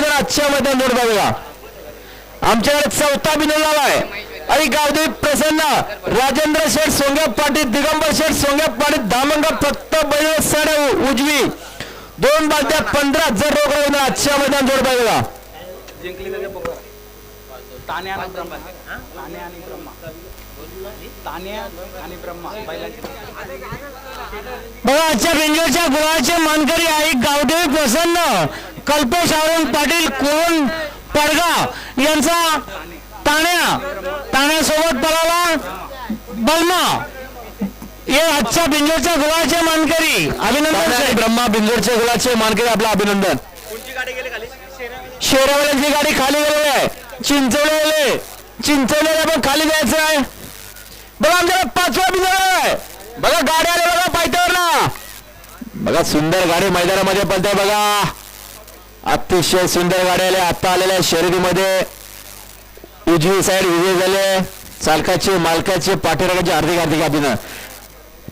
मैदान आजच्या मैदान जोड बघा आमच्याकडे चौथा बिनल आहे. आणि गावदेवी प्रसन्न राजेंद्र शेठ सोंग्या पाटील दिगंबर शेठ सोंग्या पाटील धामंगा फक्त बैल साडे उजवी. दोन बालद्या पंधरा जर रोग मैदान आजच्या मैदान जोड बघा आजच्या बेंजोरच्या गुळाचे मानकरी आहे गावदेवी प्रसन्न कल्पेश अरुण पाटील कोण? पडगा यांचा ताण्या. ताण्यासोबत पळाला बलमा. हे आजच्या बिंजोरच्या गुळाचे मानकरी. अभिनंदन ब्रह्मा बिंजोरच्या गुळाचे मानकरी आपलं अभिनंदन. शेरावाल्यांची गाडी खाली? गेलेली आहे. चिंचवले चिंचवलेला पण खाली जायचं आहे. बघा आमच्याकडे पाचवा बिंदू आहे. बघा गाडी आले बघा पायथ्यावर ना बघा सुंदर गाडी मैदानामध्ये पडते बघा. अतिशय सुंदर गाडी आल्या आता आलेल्या शर्यतीमध्ये उजवी साईड विजय झाले. चालकाचे मालकाचे पाठीरागाचे हार्दिक हार्दिक अभिनंदन.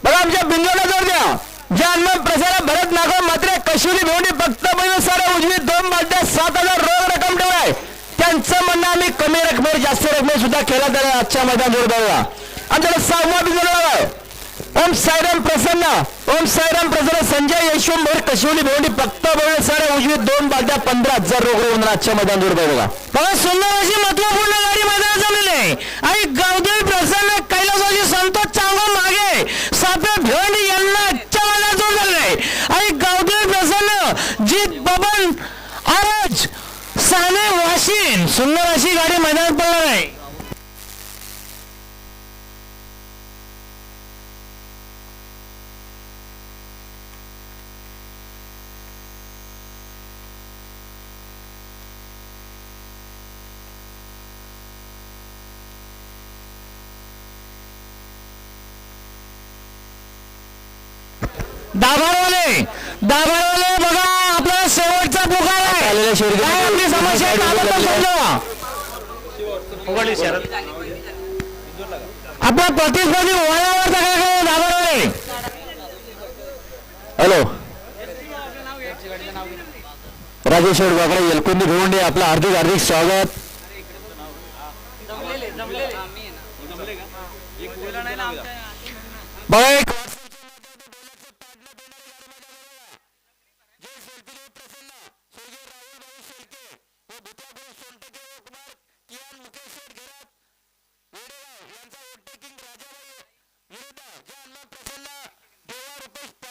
बघा आमच्या बिंदूला जोर द्या. ज्या अन्न प्रसारा भरत नागो मात्र कशुरी भोंडी फक्त सारा उजवी दोन बालद्या सात हजार रोख रक्कम ठेवाय त्यांचं म्हणणं आम्ही कमी रकमेवर जास्त रकमेवर सुद्धा केला त्याला आजच्या मैदान जोडबाला आमच्याकडे सहावा बिंदू ओम साईराम प्रसन्न. ओम साईराम प्रसन्न. संजय यशवंत कशिवली भेवणी फक्त बघा सारे उजवी दोन बाद्या पंधरा हजार रोग रक्कम आजच्या मैदान दूर बघा. बघा सुंदर अशी महत्त्वपूर्ण गाडी मैदानात जमलेली आहे. आणि गावदेवी प्रसन्न कैलासवासी संतोष चांगला मागे सापे भेवणी यांना आजच्या मैदानात जोड झालेलं आहे. आणि गावदेवी प्रसन्न जीत बबन आरज साने वाशिन सुंदर अशी गाडी मैदानात पडणार आहे. दाभाडवाले दाभाडवाले बघा आपला शेवटचा पुकार आहे. काय आपली समस्या आहे? ताबडतोब समजावा. आपला प्रतिस्पर्धी वळणावर काय दाभाडवाले हॅलो. राजेश्वर बाबरा येलकुंदी भिवंडी आपलं हार्दिक हार्दिक स्वागत. बघा एक यांचा ओव्हरटेकिंग